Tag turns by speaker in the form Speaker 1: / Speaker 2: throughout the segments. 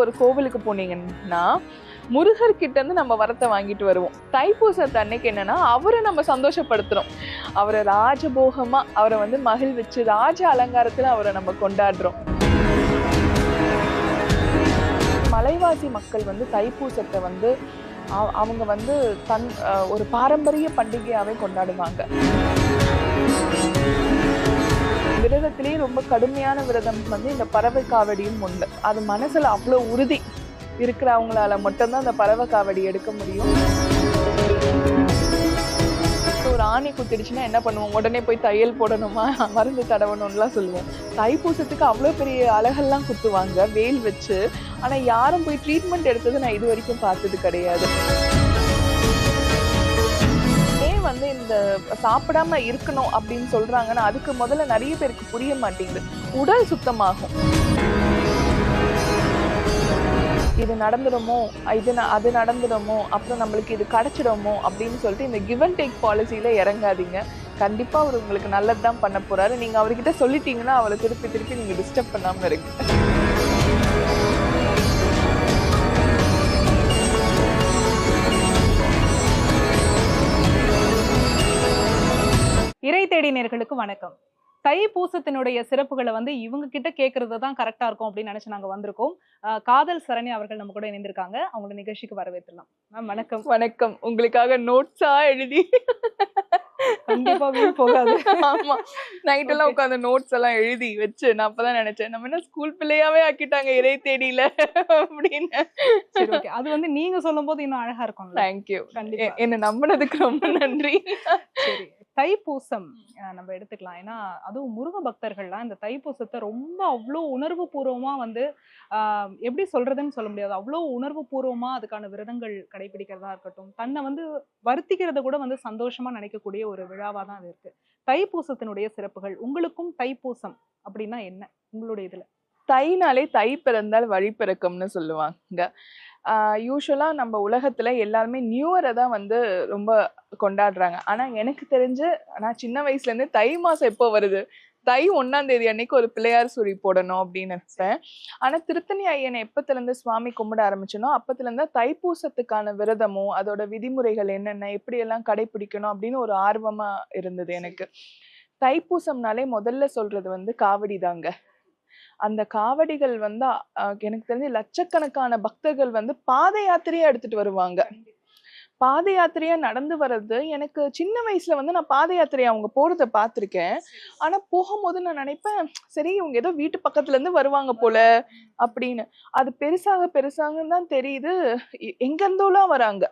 Speaker 1: ஒரு கோவிலுக்கு போனீங்கன்னா முருகர் கிட்டேருந்து நம்ம வரத்தை வாங்கிட்டு வருவோம் தைப்பூச அன்னைக்கு என்னன்னா அவரை நம்ம சந்தோஷப்படுத்துகிறோம் அவரை ராஜபோகமாக அவரை வந்து மகிழ்விச்சு ராஜ அலங்காரத்தில் அவரை நம்ம கொண்டாடுறோம் மலைவாசி மக்கள் வந்து தைப்பூசத்தை வந்து அவங்க வந்து தன் ஒரு பாரம்பரிய பண்டிகையாகவே கொண்டாடுவாங்க விரதத்திலேயே ரொம்ப கடுமையான விரதம் வந்து இந்த பறவை காவடியும் உண்டு அது மனசில் அவ்வளோ உறுதி இருக்கிறவங்களால மட்டும்தான் அந்த பறவை காவடி எடுக்க முடியும் ஒரு ஆணி குத்திடுச்சுன்னா என்ன பண்ணுவோம் உடனே போய் தையல் போடணுமா மருந்து தடவணும்லாம் சொல்லுவோம் தைப்பூசத்துக்கு அவ்வளோ பெரிய அழகெல்லாம் குத்துவாங்க வெயில் வச்சு ஆனால் யாரும் போய் ட்ரீட்மெண்ட் எடுத்தது நான் இது வரைக்கும் பார்த்தது கிடையாது இந்த சாப்பிடாம இருக்கணும் அப்படின்னு சொல்றாங்கன்னா அதுக்கு முதல்ல நிறைய பேருக்கு புரிய மாட்டேங்குது உடல் சுத்தமாகும் இது நடந்துடுமோ இது அது நடந்துடுமோ அப்புறம் நம்மளுக்கு இது கிடச்சிடுமோ அப்படின்னு சொல்லிட்டு இந்த கிவன் டேக் பாலிசியில் இறங்காதீங்க கண்டிப்பாக அவர் உங்களுக்கு நல்லது தான் பண்ண போகிறாரு நீங்கள் அவர்கிட்ட சொல்லிட்டீங்கன்னா அவளை திருப்பி திருப்பி நீங்கள் டிஸ்டர்ப் பண்ணாமல் இருக்கு இறை தேடி நேர்களுக்கு வணக்கம் தை பூசத்தினுடைய சிறப்புகளை வந்து இவங்க கிட்ட கேட்கறது தான் கரெக்டா இருக்கும் அப்படின்னு நினைச்சு நாங்க வந்திருக்கோம் காதல் சரணி அவர்கள் நம்ம கூட இணைந்திருக்காங்க அவங்களோட நிகழ்ச்சிக்கு வரவேற்றலாம் மேம் வணக்கம்
Speaker 2: வணக்கம் உங்களுக்காக நோட்ஸா எழுதி
Speaker 1: கண்டிப்பாவே போகாது ஆமா
Speaker 2: நைட் எல்லாம் உட்காந்து நோட்ஸ் எல்லாம் எழுதி வச்சு நான் அப்பதான் நினைச்சேன் நம்ம என்ன ஸ்கூல் பிள்ளையாவே ஆக்கிட்டாங்க இறை தேடியில
Speaker 1: அப்படின்னு அது வந்து நீங்க சொல்லும் போது இன்னும் அழகா இருக்கும்
Speaker 2: தேங்க்யூ கண்டிப்பா என்ன நம்பினதுக்கு ரொம்ப நன்றி
Speaker 1: தைப்பூசம் நம்ம எடுத்துக்கலாம் ஏன்னா அதுவும் முருக பக்தர்கள்லாம் இந்த தைப்பூசத்தை ரொம்ப அவ்வளோ உணர்வு பூர்வமாக வந்து எப்படி சொல்றதுன்னு சொல்ல முடியாது அவ்வளோ உணர்வு பூர்வமாக அதுக்கான விரதங்கள் கடைபிடிக்கிறதா இருக்கட்டும் தன்னை வந்து வருத்திக்கிறத கூட வந்து சந்தோஷமாக நினைக்கக்கூடிய ஒரு விழாவாக தான் அது இருக்கு தைப்பூசத்தினுடைய சிறப்புகள் உங்களுக்கும் தைப்பூசம் அப்படின்னா என்ன உங்களுடைய இதில்
Speaker 2: தைனாலே தை பிறந்தால் வழி பிறக்கம்னு சொல்லுவாங்க யூஸ்வலாக நம்ம உலகத்தில் எல்லாருமே நியூயரை தான் வந்து ரொம்ப கொண்டாடுறாங்க ஆனால் எனக்கு தெரிஞ்சு நான் சின்ன வயசுலேருந்து தை மாதம் எப்போ வருது தை ஒன்னாம் தேதி அன்னைக்கு ஒரு பிள்ளையார் சுரி போடணும் அப்படின்னு நினச்சேன் ஆனா திருத்தணி ஐயனை எப்பத்திலேருந்து சுவாமி கும்பிட ஆரம்பிச்சனோ அப்பத்திலேருந்து தைப்பூசத்துக்கான விரதமும் அதோட விதிமுறைகள் என்னென்ன எப்படியெல்லாம் கடைபிடிக்கணும் அப்படின்னு ஒரு ஆர்வமா இருந்தது எனக்கு தைப்பூசம்னாலே முதல்ல சொல்றது வந்து காவடி தாங்க அந்த காவடிகள் வந்து எனக்கு தெரிஞ்சு லட்சக்கணக்கான பக்தர்கள் வந்து பாத யாத்திரையா எடுத்துட்டு வருவாங்க பாத யாத்திரையா நடந்து வர்றது எனக்கு சின்ன வயசுல வந்து நான் பாத யாத்திரையா அவங்க போறத பார்த்துருக்கேன் ஆனா போகும்போது நான் நினைப்பேன் சரி இவங்க ஏதோ வீட்டு பக்கத்துல இருந்து வருவாங்க போல அப்படின்னு அது பெருசாக பெருசாகன்னு தான் தெரியுது எங்கெந்தோலாம் வராங்க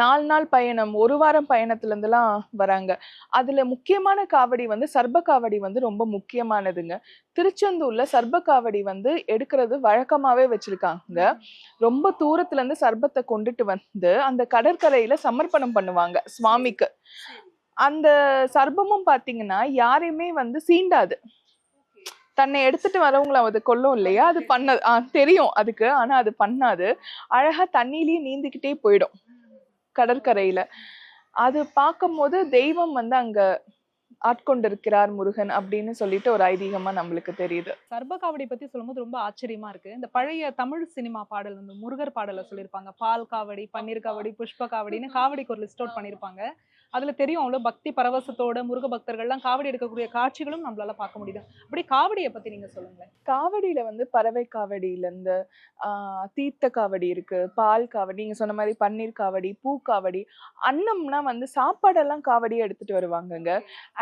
Speaker 2: நாலு நாள் பயணம் ஒரு வாரம் பயணத்துலேருந்துலாம் வராங்க அதில் முக்கியமான காவடி வந்து சர்ப காவடி வந்து ரொம்ப முக்கியமானதுங்க திருச்செந்தூரில் சர்ப காவடி வந்து எடுக்கிறது வழக்கமாகவே வச்சுருக்காங்க ரொம்ப தூரத்துலேருந்து சர்பத்தை கொண்டுட்டு வந்து அந்த கடற்கரையில் சமர்ப்பணம் பண்ணுவாங்க சுவாமிக்கு அந்த சர்பமும் பார்த்தீங்கன்னா யாரையுமே வந்து சீண்டாது தன்னை எடுத்துட்டு வரவங்கள அது கொல்லும் இல்லையா அது பண்ண தெரியும் அதுக்கு ஆனா அது பண்ணாது அழகா தண்ணியிலேயே நீந்திக்கிட்டே போயிடும் கடற்கரையில அது பார்க்கும்போது தெய்வம் வந்து அங்க ஆட்கொண்டிருக்கிறார் முருகன் அப்படின்னு சொல்லிட்டு ஒரு ஐதீகமா நம்மளுக்கு தெரியுது
Speaker 1: சர்பகாவடி பத்தி சொல்லும்போது ரொம்ப ஆச்சரியமா இருக்கு இந்த பழைய தமிழ் சினிமா பாடல் வந்து முருகர் பாடல சொல்லியிருப்பாங்க பால் காவடி பன்னீர் காவடி புஷ்ப காவடின்னு காவடிக்கு ஒரு லிஸ்ட் அவுட் பண்ணியிருப்பாங்க அதில் தெரியும் அவ்வளோ பக்தி பரவசத்தோட முருக பக்தர்கள்லாம் காவடி எடுக்கக்கூடிய காட்சிகளும் நம்மளால பார்க்க முடியுது அப்படி காவடியை பற்றி நீங்கள் சொல்லுங்களேன்
Speaker 2: காவடியில் வந்து பறவை காவடியிலேருந்து தீர்த்த காவடி இருக்குது பால் காவடி நீங்கள் சொன்ன மாதிரி பன்னீர் காவடி பூ காவடி அன்னம்னா வந்து சாப்பாடெல்லாம் காவடியை எடுத்துகிட்டு வருவாங்கங்க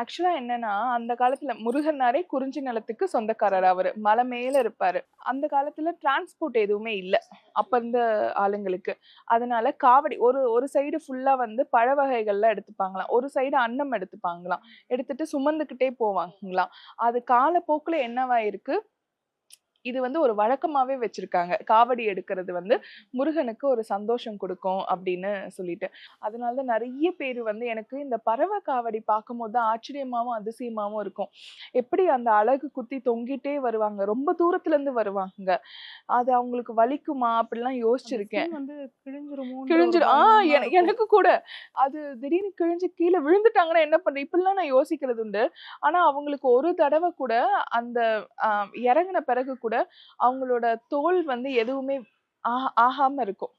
Speaker 2: ஆக்சுவலாக என்னென்னா அந்த காலத்தில் முருகனாரே குறிஞ்சி நிலத்துக்கு சொந்தக்காரர் அவர் மலை மேலே இருப்பார் அந்த காலத்தில் டிரான்ஸ்போர்ட் எதுவுமே இல்லை அப்போ இருந்த ஆளுங்களுக்கு அதனால காவடி ஒரு ஒரு சைடு ஃபுல்லாக வந்து பழ வகைகள்லாம் எடுத்து எடுத்துப்பாங்களாம் ஒரு சைடு அன்னம் எடுத்துப்பாங்களாம் எடுத்துட்டு சுமந்துக்கிட்டே போவாங்களாம் அது காலப்போக்கில் என்னவாயிருக்கு இது வந்து ஒரு வழக்கமாவே வச்சிருக்காங்க காவடி எடுக்கிறது வந்து முருகனுக்கு ஒரு சந்தோஷம் கொடுக்கும் அப்படின்னு சொல்லிட்டு அதனாலதான் நிறைய பேர் வந்து எனக்கு இந்த பறவை காவடி பார்க்கும்போது தான் ஆச்சரியமாவும் அதிசயமாவும் இருக்கும் எப்படி அந்த அழகு குத்தி தொங்கிட்டே வருவாங்க ரொம்ப தூரத்துல இருந்து வருவாங்க அது அவங்களுக்கு வலிக்குமா அப்படிலாம் யோசிச்சிருக்கேன்
Speaker 1: வந்து கிழிஞ்சிருமோ
Speaker 2: கிழிஞ்சிரும் ஆஹ் எனக்கு கூட அது திடீர்னு கிழிஞ்சு கீழே விழுந்துட்டாங்கன்னா என்ன பண்ற இப்படிலாம் நான் யோசிக்கிறது உண்டு ஆனா அவங்களுக்கு ஒரு தடவை கூட அந்த இறங்கின பிறகு கூட கூட அவங்களோட தோல் வந்து எதுவுமே ஆகாம இருக்கும்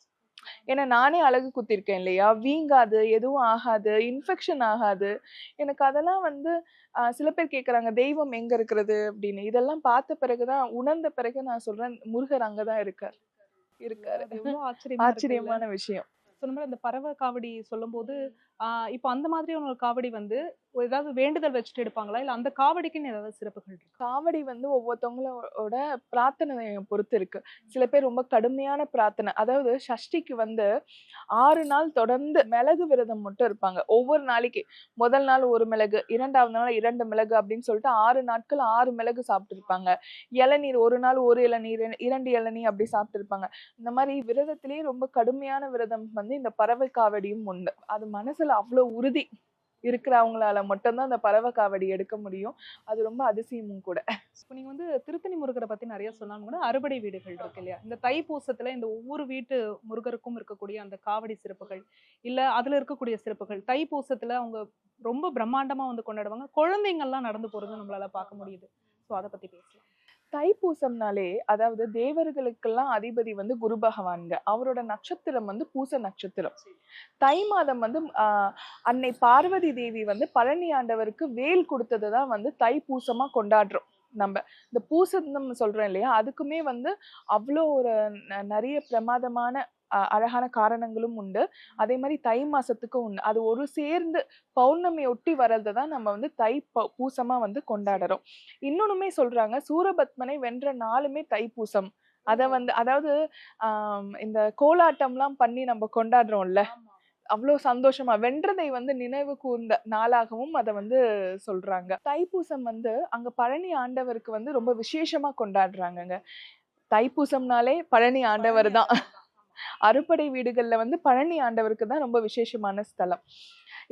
Speaker 2: ஏன்னா நானே அழகு குத்திருக்கேன் இல்லையா வீங்காது எதுவும் ஆகாது இன்ஃபெக்ஷன் ஆகாது எனக்கு அதெல்லாம் வந்து சில பேர் கேட்குறாங்க தெய்வம் எங்க இருக்கிறது அப்படின்னு இதெல்லாம் பார்த்த பிறகுதான் உணர்ந்த பிறகு நான் சொல்றேன் முருகர் அங்கதான் இருக்கார் இருக்காரு ஆச்சரியமான விஷயம்
Speaker 1: சொன்ன அந்த பறவை காவடி சொல்லும்போது இப்போ அந்த மாதிரியான ஒரு காவடி வந்து ஏதாவது வேண்டுதல் வச்சுட்டு எடுப்பாங்களா இல்லை அந்த காவடிக்குன்னு ஏதாவது சிறப்புகள் இருக்கு
Speaker 2: காவடி வந்து ஒவ்வொருத்தவங்களோட பிரார்த்தனை பொறுத்து இருக்கு சில பேர் ரொம்ப கடுமையான பிரார்த்தனை அதாவது சஷ்டிக்கு வந்து ஆறு நாள் தொடர்ந்து மிளகு விரதம் மட்டும் இருப்பாங்க ஒவ்வொரு நாளைக்கு முதல் நாள் ஒரு மிளகு இரண்டாவது நாள் இரண்டு மிளகு அப்படின்னு சொல்லிட்டு ஆறு நாட்கள் ஆறு மிளகு சாப்பிட்டுருப்பாங்க இளநீர் ஒரு நாள் ஒரு இளநீர் இரண்டு இளநீர் அப்படி சாப்பிட்டுருப்பாங்க இந்த மாதிரி விரதத்திலேயே ரொம்ப கடுமையான விரதம் வந்து இந்த பறவை காவடியும் உண்டு அது மனசுல அவ்வளோ உறுதி இருக்கிறவங்களால மட்டும்தான் அந்த பறவை காவடி எடுக்க முடியும் அது ரொம்ப அதிசயமும் கூட
Speaker 1: இப்போ நீங்கள் வந்து திருத்தணி முருகரை பற்றி நிறைய சொல்லாமல் கூட அறுபடை வீடுகள் இருக்கு இல்லையா இந்த தைப்பூசத்தில் இந்த ஒவ்வொரு வீட்டு முருகருக்கும் இருக்கக்கூடிய அந்த காவடி சிறப்புகள் இல்லை அதில் இருக்கக்கூடிய சிறப்புகள் தைப்பூசத்தில் அவங்க ரொம்ப பிரம்மாண்டமாக வந்து கொண்டாடுவாங்க குழந்தைங்கள்லாம் நடந்து போகிறது நம்மளால பார்க்க முடியுது ஸோ அதை பற்றி பேசலாம்
Speaker 2: தைப்பூசம்னாலே அதாவது தேவர்களுக்கெல்லாம் அதிபதி வந்து குரு பகவான்க அவரோட நட்சத்திரம் வந்து பூச நட்சத்திரம் தை மாதம் வந்து அன்னை பார்வதி தேவி வந்து பழனி ஆண்டவருக்கு வேல் கொடுத்தது தான் வந்து பூசமா கொண்டாடுறோம் நம்ம இந்த பூசம் சொல்றோம் இல்லையா அதுக்குமே வந்து அவ்வளோ ஒரு நிறைய பிரமாதமான அழகான காரணங்களும் உண்டு அதே மாதிரி தை மாசத்துக்கும் உண்டு அது ஒரு சேர்ந்து பௌர்ணமி ஒட்டி வர்றதை தான் நம்ம வந்து தை பூசமா வந்து கொண்டாடுறோம் இன்னொன்னுமே சொல்றாங்க சூரபத்மனை வென்ற நாளுமே தை பூசம் அதை வந்து அதாவது இந்த கோலாட்டம்லாம் பண்ணி நம்ம கொண்டாடுறோம்ல அவ்வளோ சந்தோஷமா வென்றதை வந்து நினைவு கூர்ந்த நாளாகவும் அதை வந்து சொல்றாங்க தைப்பூசம் வந்து அங்க பழனி ஆண்டவருக்கு வந்து ரொம்ப விசேஷமா கொண்டாடுறாங்கங்க தைப்பூசம்னாலே பழனி ஆண்டவர் தான் அறுப்படை வீடுகள்ல வந்து பழனி ஆண்டவருக்கு தான் ரொம்ப விசேஷமான ஸ்தலம்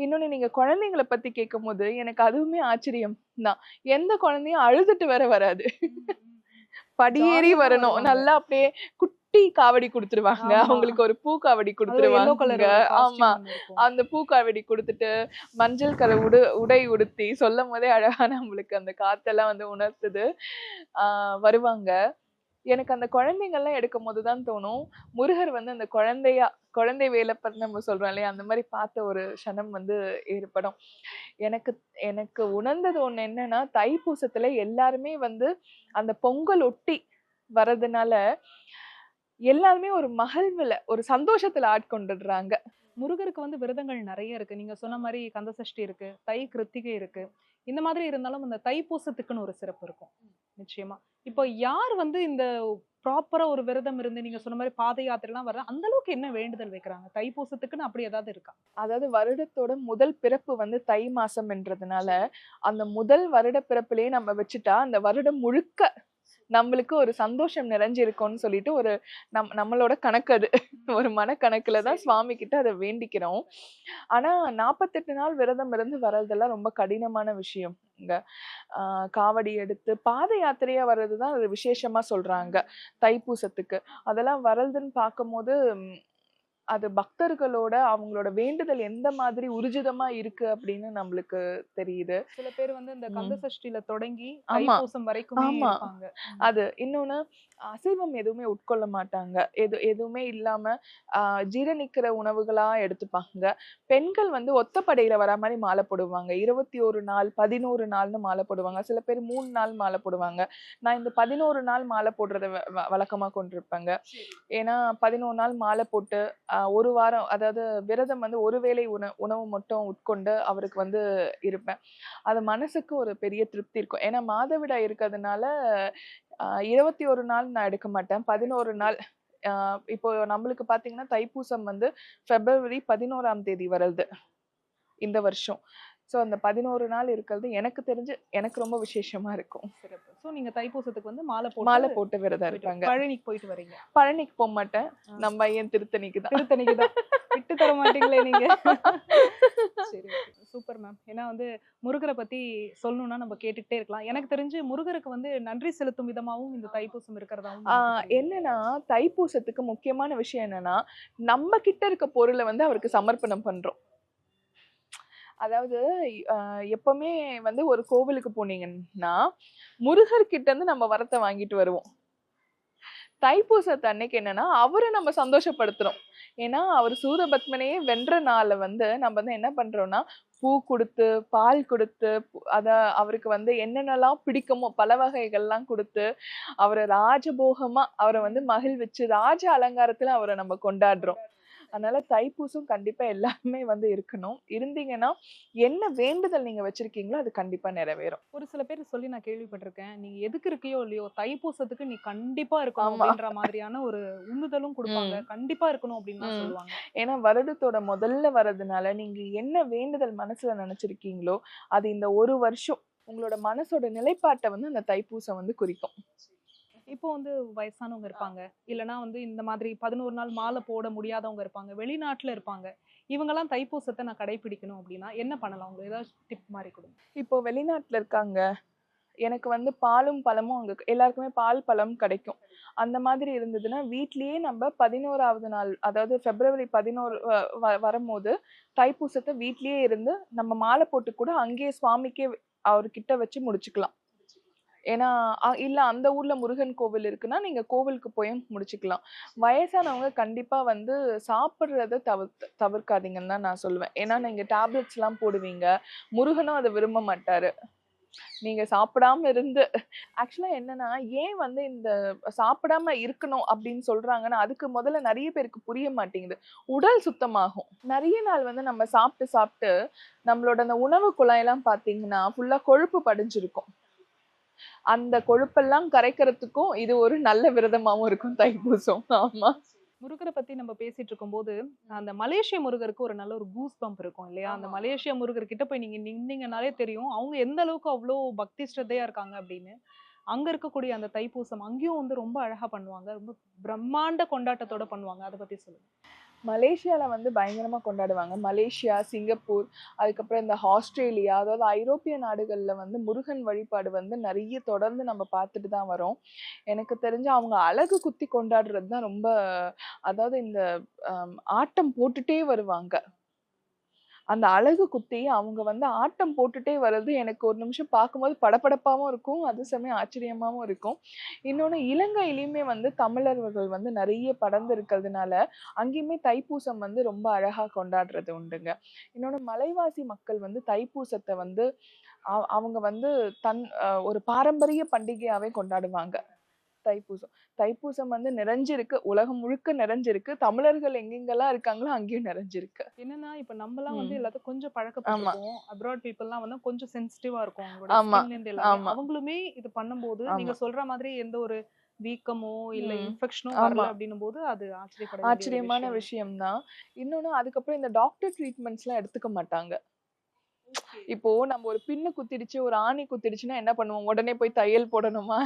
Speaker 2: இன்னொன்று நீங்கள் குழந்தைங்களை பற்றி கேட்கும் போது எனக்கு அதுவுமே ஆச்சரியம் தான் எந்த குழந்தையும் அழுதுட்டு வர வராது படியேறி வரணும் நல்லா அப்படியே குட்டி காவடி கொடுத்துருவாங்க அவங்களுக்கு ஒரு பூ காவடி
Speaker 1: கொடுத்துருவாங்க
Speaker 2: ஆமா அந்த பூ காவடி கொடுத்துட்டு மஞ்சள் கரை உடு உடை உடுத்தி சொல்லும் போதே அழகான நம்மளுக்கு அந்த காத்தெல்லாம் வந்து உணர்த்துது வருவாங்க எனக்கு அந்த குழந்தைங்கள்லாம் எடுக்கும் போது தான் தோணும் முருகர் வந்து அந்த குழந்தையா குழந்தை வேலைப்பர் நம்ம சொல்றோம் இல்லையா அந்த மாதிரி பார்த்த ஒரு க்ஷணம் வந்து ஏற்படும் எனக்கு எனக்கு உணர்ந்தது ஒன்று என்னன்னா தைப்பூசத்துல எல்லாருமே வந்து அந்த பொங்கல் ஒட்டி வர்றதுனால எல்லாருமே ஒரு மகிழ்வில் ஒரு சந்தோஷத்துல ஆட்கொண்டுடுறாங்க
Speaker 1: முருகருக்கு வந்து விரதங்கள் நிறைய இருக்கு நீங்க சொன்ன மாதிரி கந்தசஷ்டி இருக்கு தை கிருத்திகை இருக்கு இந்த மாதிரி இருந்தாலும் அந்த தைப்பூசத்துக்குன்னு ஒரு சிறப்பு இருக்கும் நிச்சயமா இப்போ யார் வந்து இந்த ப்ராப்பரா ஒரு விரதம் இருந்து நீங்க சொன்ன மாதிரி பாத யாத்திரைலாம் வர அந்த அளவுக்கு என்ன வேண்டுதல் வைக்கிறாங்க தைப்பூசத்துக்குன்னு அப்படி ஏதாவது இருக்கா
Speaker 2: அதாவது வருடத்தோட முதல் பிறப்பு வந்து தை மாசம்ன்றதுனால அந்த முதல் வருட பிறப்புலயே நம்ம வச்சுட்டா அந்த வருடம் முழுக்க நம்மளுக்கு ஒரு சந்தோஷம் நிறைஞ்சிருக்கோம்னு சொல்லிட்டு ஒரு நம் நம்மளோட கணக்கு அது ஒரு மனக்கணக்கில் தான் சுவாமி கிட்ட அதை வேண்டிக்கிறோம் ஆனால் நாற்பத்தெட்டு நாள் விரதம் இருந்து வர்றதெல்லாம் ரொம்ப கடினமான விஷயம் இங்கே காவடி எடுத்து பாத யாத்திரையா வர்றது தான் விசேஷமா சொல்றாங்க தைப்பூசத்துக்கு அதெல்லாம் வரதுன்னு பார்க்கும் போது அது பக்தர்களோட அவங்களோட வேண்டுதல் எந்த மாதிரி உருஜிதமா இருக்கு அப்படின்னு நம்மளுக்கு தெரியுது
Speaker 1: சில பேர் வந்து இந்த கந்த சஷ்டியில தொடங்கி தைப்பூசம் வரைக்கும் ஆமா
Speaker 2: அது இன்னொன்னு அசைவம் எதுவுமே உட்கொள்ள மாட்டாங்க எது எதுவுமே இல்லாம ஜீரணிக்கிற உணவுகளா எடுத்துப்பாங்க பெண்கள் வந்து ஒத்த படையில வர மாதிரி மாலை போடுவாங்க இருபத்தி ஒரு நாள் பதினோரு நாள்னு மாலை போடுவாங்க சில பேர் மூணு நாள் மாலை போடுவாங்க நான் இந்த பதினோரு நாள் மாலை போடுறத வழக்கமா கொண்டிருப்பேங்க ஏன்னா பதினோரு நாள் மாலை போட்டு ஒரு வாரம் அதாவது விரதம் வந்து ஒருவேளை உண உணவு மட்டும் உட்கொண்டு அவருக்கு வந்து இருப்பேன் அது மனசுக்கு ஒரு பெரிய திருப்தி இருக்கும் ஏன்னா மாதவிடாய் இருக்கிறதுனால இருபத்தி ஒரு நாள் நான் எடுக்க மாட்டேன் பதினோரு நாள் இப்போ நம்மளுக்கு பார்த்தீங்கன்னா தைப்பூசம் வந்து பிப்ரவரி பதினோராம் தேதி வருது இந்த வருஷம் ஸோ அந்த பதினோரு நாள் இருக்கிறது எனக்கு தெரிஞ்சு எனக்கு ரொம்ப விசேஷமா இருக்கும்
Speaker 1: சிறப்பு ஸோ நீங்க தைப்பூசத்துக்கு வந்து மாலை
Speaker 2: போட்டு மாலை போட்டு விரதம் இருக்காங்க
Speaker 1: பழனிக்கு போயிட்டு வரீங்க
Speaker 2: பழனிக்கு போக மாட்டேன் நம்ம ஏன் திருத்தணிக்கு தான்
Speaker 1: திருத்தணிக்கு தான் விட்டு தர மாட்டீங்களே நீங்க சூப்பர் மேம் ஏன்னா வந்து முருகரை பத்தி சொல்லணும்னா நம்ம கேட்டுக்கிட்டே இருக்கலாம் எனக்கு தெரிஞ்சு முருகருக்கு வந்து நன்றி செலுத்தும் விதமாகவும் இந்த தைப்பூசம் இருக்கிறதா
Speaker 2: என்னன்னா தைப்பூசத்துக்கு முக்கியமான விஷயம் என்னன்னா நம்ம கிட்ட இருக்க பொருளை வந்து அவருக்கு சமர்ப்பணம் பண்றோம் அதாவது எப்பவுமே வந்து ஒரு கோவிலுக்கு போனீங்கன்னா முருகர்கிட்ட இருந்து நம்ம வரத்தை வாங்கிட்டு வருவோம் தைப்பூசத்து அன்னைக்கு என்னன்னா அவரை நம்ம சந்தோஷப்படுத்துறோம் ஏன்னா அவர் சூரபத்மனையே வென்ற நாளை வந்து நம்ம வந்து என்ன பண்றோம்னா பூ கொடுத்து பால் கொடுத்து அதை அவருக்கு வந்து என்னென்னலாம் பிடிக்குமோ பல வகைகள்லாம் கொடுத்து அவரை ராஜபோகமா அவரை வந்து மகிழ்விச்சு ராஜ அலங்காரத்துல அவரை நம்ம கொண்டாடுறோம் அதனால தைப்பூசம் கண்டிப்பா எல்லாருமே வந்து இருக்கணும் இருந்தீங்கன்னா என்ன வேண்டுதல் நீங்க வச்சிருக்கீங்களோ அது கண்டிப்பா நிறைவேறும்
Speaker 1: ஒரு சில பேர் சொல்லி நான் கேள்விப்பட்டிருக்கேன் நீங்க எதுக்கு இருக்கியோ இல்லையோ தைப்பூசத்துக்கு நீ கண்டிப்பா இருக்கணும் அப்படின்ற மாதிரியான ஒரு உந்துதலும் கொடுப்பாங்க கண்டிப்பா இருக்கணும் அப்படின்னு சொல்லுவாங்க
Speaker 2: ஏன்னா வருடத்தோட முதல்ல வர்றதுனால நீங்க என்ன வேண்டுதல் மனசுல நினைச்சிருக்கீங்களோ அது இந்த ஒரு வருஷம் உங்களோட மனசோட நிலைப்பாட்டை வந்து அந்த தைப்பூசம் வந்து குறிக்கும்
Speaker 1: இப்போ வந்து வயசானவங்க இருப்பாங்க இல்லைனா வந்து இந்த மாதிரி பதினோரு நாள் மாலை போட முடியாதவங்க இருப்பாங்க வெளிநாட்டில் இருப்பாங்க இவங்கெல்லாம் தைப்பூசத்தை நான் கடைபிடிக்கணும் அப்படின்னா என்ன பண்ணலாம் அவங்க ஏதாவது டிப் மாதிரி கொடுங்க
Speaker 2: இப்போ வெளிநாட்டில் இருக்காங்க எனக்கு வந்து பாலும் பழமும் அங்கே எல்லாருக்குமே பால் பழம் கிடைக்கும் அந்த மாதிரி இருந்ததுன்னா வீட்லேயே நம்ம பதினோராவது நாள் அதாவது பிப்ரவரி பதினோரு வரும்போது தைப்பூசத்தை வீட்லேயே இருந்து நம்ம மாலை போட்டு கூட அங்கேயே சுவாமிக்கே அவர்கிட்ட வச்சு முடிச்சுக்கலாம் ஏன்னா இல்லை அந்த ஊரில் முருகன் கோவில் இருக்குன்னா நீங்கள் கோவிலுக்கு போய் முடிச்சுக்கலாம் வயசானவங்க கண்டிப்பாக வந்து சாப்பிட்றத தவிர தவிர்க்காதீங்கன்னு தான் நான் சொல்லுவேன் ஏன்னா நீங்கள் டேப்லெட்ஸ்லாம் போடுவீங்க முருகனும் அதை விரும்ப மாட்டார் நீங்க சாப்பிடாம இருந்து ஆக்சுவலா என்னன்னா ஏன் வந்து இந்த சாப்பிடாம இருக்கணும் அப்படின்னு சொல்றாங்கன்னா அதுக்கு முதல்ல நிறைய பேருக்கு புரிய மாட்டேங்குது உடல் சுத்தமாகும் நிறைய நாள் வந்து நம்ம சாப்பிட்டு சாப்பிட்டு நம்மளோட அந்த உணவு குழாயெல்லாம் பார்த்தீங்கன்னா ஃபுல்லா கொழுப்பு படிஞ்சிருக்கும் அந்த கொழுப்பெல்லாம் கரைக்கிறதுக்கும் இது ஒரு நல்ல விரதமாகவும் இருக்கும் தைப்பூசம் ஆமா
Speaker 1: முருகரை பத்தி நம்ம பேசிட்டு இருக்கும் போது அந்த மலேசிய முருகருக்கு ஒரு நல்ல ஒரு கூஸ் பம்ப் இருக்கும் இல்லையா அந்த மலேசிய முருகர் கிட்ட போய் நீங்க நின்னீங்கனாலே தெரியும் அவங்க எந்த அளவுக்கு அவ்வளோ பக்தி ஸ்ரத்தையா இருக்காங்க அப்படின்னு அங்கே இருக்கக்கூடிய அந்த தைப்பூசம் அங்கேயும் வந்து ரொம்ப அழகாக பண்ணுவாங்க ரொம்ப பிரம்மாண்ட கொண்டாட்டத்தோட பண்ணுவாங்க அதை பற்றி
Speaker 2: சொல்லுங்கள் மலேசியாவில் வந்து பயங்கரமாக கொண்டாடுவாங்க மலேசியா சிங்கப்பூர் அதுக்கப்புறம் இந்த ஆஸ்திரேலியா அதாவது ஐரோப்பிய நாடுகளில் வந்து முருகன் வழிபாடு வந்து நிறைய தொடர்ந்து நம்ம பார்த்துட்டு தான் வரோம் எனக்கு தெரிஞ்சு அவங்க அழகு குத்தி கொண்டாடுறது தான் ரொம்ப அதாவது இந்த ஆட்டம் போட்டுகிட்டே வருவாங்க அந்த அழகு குத்தி அவங்க வந்து ஆட்டம் போட்டுட்டே வர்றது எனக்கு ஒரு நிமிஷம் பார்க்கும்போது படப்படப்பாகவும் இருக்கும் அது சமயம் ஆச்சரியமாகவும் இருக்கும் இன்னொன்று இலங்கையிலையுமே வந்து தமிழர்கள் வந்து நிறைய படர்ந்து இருக்கிறதுனால அங்கேயுமே தைப்பூசம் வந்து ரொம்ப அழகாக கொண்டாடுறது உண்டுங்க இன்னொன்று மலைவாசி மக்கள் வந்து தைப்பூசத்தை வந்து அவங்க வந்து தன் ஒரு பாரம்பரிய பண்டிகையாகவே கொண்டாடுவாங்க தைப்பூசம் தைப்பூசம் வந்து நிறைஞ்சிருக்கு உலகம் முழுக்க நிறைஞ்சிருக்கு தமிழர்கள் எங்கெங்கெல்லாம் இருக்காங்களோ அங்கேயும் நிறைஞ்சிருக்கு
Speaker 1: என்னன்னா இப்ப நம்மலாம் வந்து எல்லாத்தையும் கொஞ்சம் பழக்கப்படுவோம் அப்ராட் பீப்புள்லாம் வந்து கொஞ்சம் சென்சிட்டிவா இருக்கும் அவங்களுமே இது பண்ணும்போது நீங்க சொல்ற மாதிரி எந்த ஒரு வீக்கமோ இல்ல இன்ஃபெக்ஷனோ வரல அப்படின்னும் போது அது
Speaker 2: ஆச்சரியமான விஷயம் தான் இன்னொன்னு அதுக்கப்புறம் இந்த டாக்டர் எல்லாம் எடுத்துக்க மாட்டாங்க இப்போ நம்ம ஒரு பின்னு குத்திடுச்சு ஒரு ஆணி குத்திடுச்சுன்னா என்ன பண்ணுவோம் உடனே போய் தையல் போடணுமா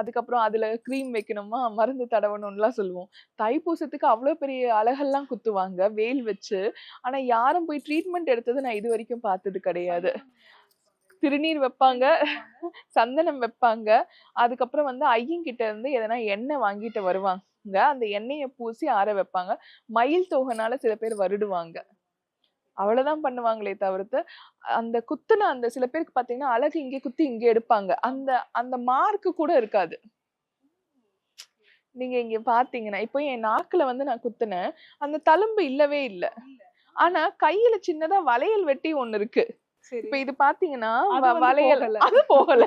Speaker 2: அதுக்கப்புறம் அதுல க்ரீம் வைக்கணுமா மருந்து தடவணும்லாம் சொல்லுவோம் தைப்பூசத்துக்கு அவ்வளோ பெரிய அழகெல்லாம் குத்துவாங்க வேல் வச்சு ஆனா யாரும் போய் ட்ரீட்மெண்ட் எடுத்தது நான் இது வரைக்கும் பார்த்தது கிடையாது திருநீர் வைப்பாங்க சந்தனம் வைப்பாங்க அதுக்கப்புறம் வந்து ஐயங்கிட்ட இருந்து எதனா எண்ணெய் வாங்கிட்டு வருவாங்க அந்த எண்ணெயை பூசி ஆற வைப்பாங்க மயில் தொகைனால சில பேர் வருடுவாங்க அவ்வளவுதான் பண்ணுவாங்களே தவிர்த்து அந்த குத்துன அந்த சில பேருக்கு பாத்தீங்கன்னா அழகு இங்கே குத்தி இங்கே எடுப்பாங்க அந்த அந்த மார்க்கு கூட இருக்காது நீங்க இங்க பாத்தீங்கன்னா இப்போ என் நாக்குல வந்து நான் குத்துனேன் அந்த தழும்பு இல்லவே இல்லை ஆனா கையில சின்னதா வளையல் வெட்டி ஒண்ணு இருக்கு இப்ப இது பாத்தீங்கன்னா வளையல் அது போகல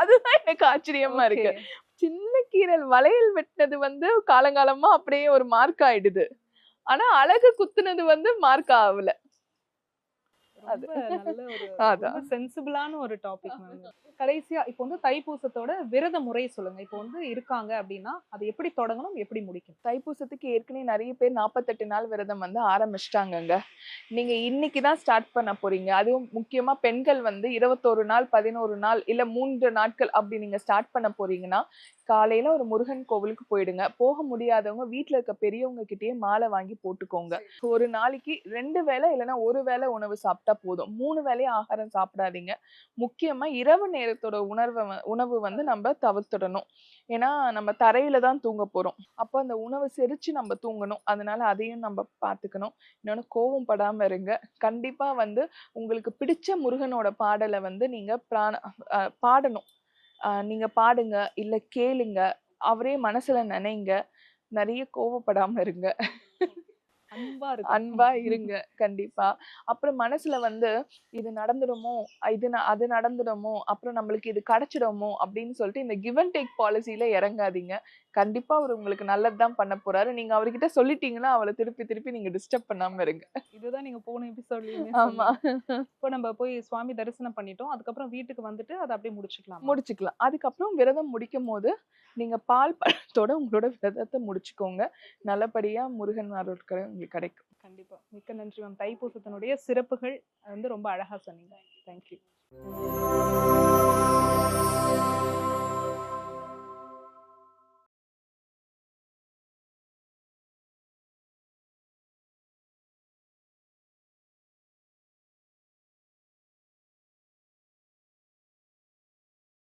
Speaker 2: அதுதான் எனக்கு ஆச்சரியமா இருக்கு சின்ன கீரல் வளையல் வெட்டினது வந்து காலங்காலமா அப்படியே ஒரு மார்க் ஆயிடுது ஆனா அழகு குத்துனது வந்து மார்க் ஆகல
Speaker 1: அது நல்ல சென்சிபிளான ஒரு டாபிக் கடைசியா இப்போ வந்து தைப்பூசத்தோட விரத முறை சொல்லுங்க இப்போ வந்து இருக்காங்க அப்படின்னா அது எப்படி தொடங்கணும் எப்படி முடிக்கும்
Speaker 2: தைப்பூசத்துக்கு ஏற்கனவே நிறைய பேர் நாற்பத்தெட்டு நாள் விரதம் வந்து ஆரம்பிச்சிட்டாங்கங்க நீங்க இன்னைக்கு தான் ஸ்டார்ட் பண்ண போறீங்க அதுவும் முக்கியமா பெண்கள் வந்து இருபத்தோரு நாள் பதினோரு நாள் இல்ல மூன்று நாட்கள் அப்படி நீங்க ஸ்டார்ட் பண்ண போறீங்கன்னா காலையில ஒரு முருகன் கோவிலுக்கு போயிடுங்க போக முடியாதவங்க வீட்டுல இருக்க பெரியவங்க கிட்டேயே மாலை வாங்கி போட்டுக்கோங்க ஒரு நாளைக்கு ரெண்டு வேளை இல்லைன்னா ஒரு வேளை உணவு சாப்பிட்டா போதும் மூணு வேலையும் ஆகாரம் சாப்பிடாதீங்க முக்கியமா இரவு நேரத்தோட உணர்வை உணவு வந்து நம்ம தவிர்த்துடணும் ஏன்னா நம்ம தரையில தான் தூங்க போறோம் அப்போ அந்த உணவை செரிச்சு நம்ம தூங்கணும் அதனால அதையும் நம்ம பார்த்துக்கணும் இன்னொன்று கோவம் படாம இருங்க கண்டிப்பா வந்து உங்களுக்கு பிடிச்ச முருகனோட பாடலை வந்து நீங்க பிராண பாடணும் நீங்க பாடுங்க இல்லை கேளுங்க அவரே மனசுல நினைங்க நிறைய கோவப்படாம இருங்க அன்பா அன்பா இருங்க கண்டிப்பா அப்புறம் மனசுல வந்து இது நடந்துடுமோ இது அது நடந்துடுமோ அப்புறம் நம்மளுக்கு இது கிடைச்சிடுமோ அப்படின்னு சொல்லிட்டு இந்த கிவ் அண்ட் டேக் பாலிசியில இறங்காதீங்க கண்டிப்பா அவர் உங்களுக்கு நல்லதுதான் பண்ண போறாரு நீங்க அவர்கிட்ட சொல்லிட்டீங்கன்னா அவளை திருப்பி திருப்பி நீங்க டிஸ்டர்ப் பண்ணாம இருங்க
Speaker 1: இதுதான் நீங்க போன எபிசோட்ல ஆமா இப்போ நம்ம போய் சுவாமி தரிசனம் பண்ணிட்டோம் அதுக்கப்புறம் வீட்டுக்கு வந்துட்டு அதை அப்படியே முடிச்சுக்கலாம்
Speaker 2: முடிச்சுக்கலாம் அதுக்கப்புறம் விரதம் முடிக்கும் போது நீங்க பால் பழத்தோட உங்களோட விரதத்தை முடிச்சுக்கோங்க நல்லபடியா முருகன் அருட்கரை உங்களுக்கு கிடைக்கும்
Speaker 1: கண்டிப்பா மிக்க நன்றி மேம் தைப்பூசத்தினுடைய சிறப்புகள் வந்து ரொம்ப அழகா சொன்னீங்க
Speaker 2: தேங்க்யூ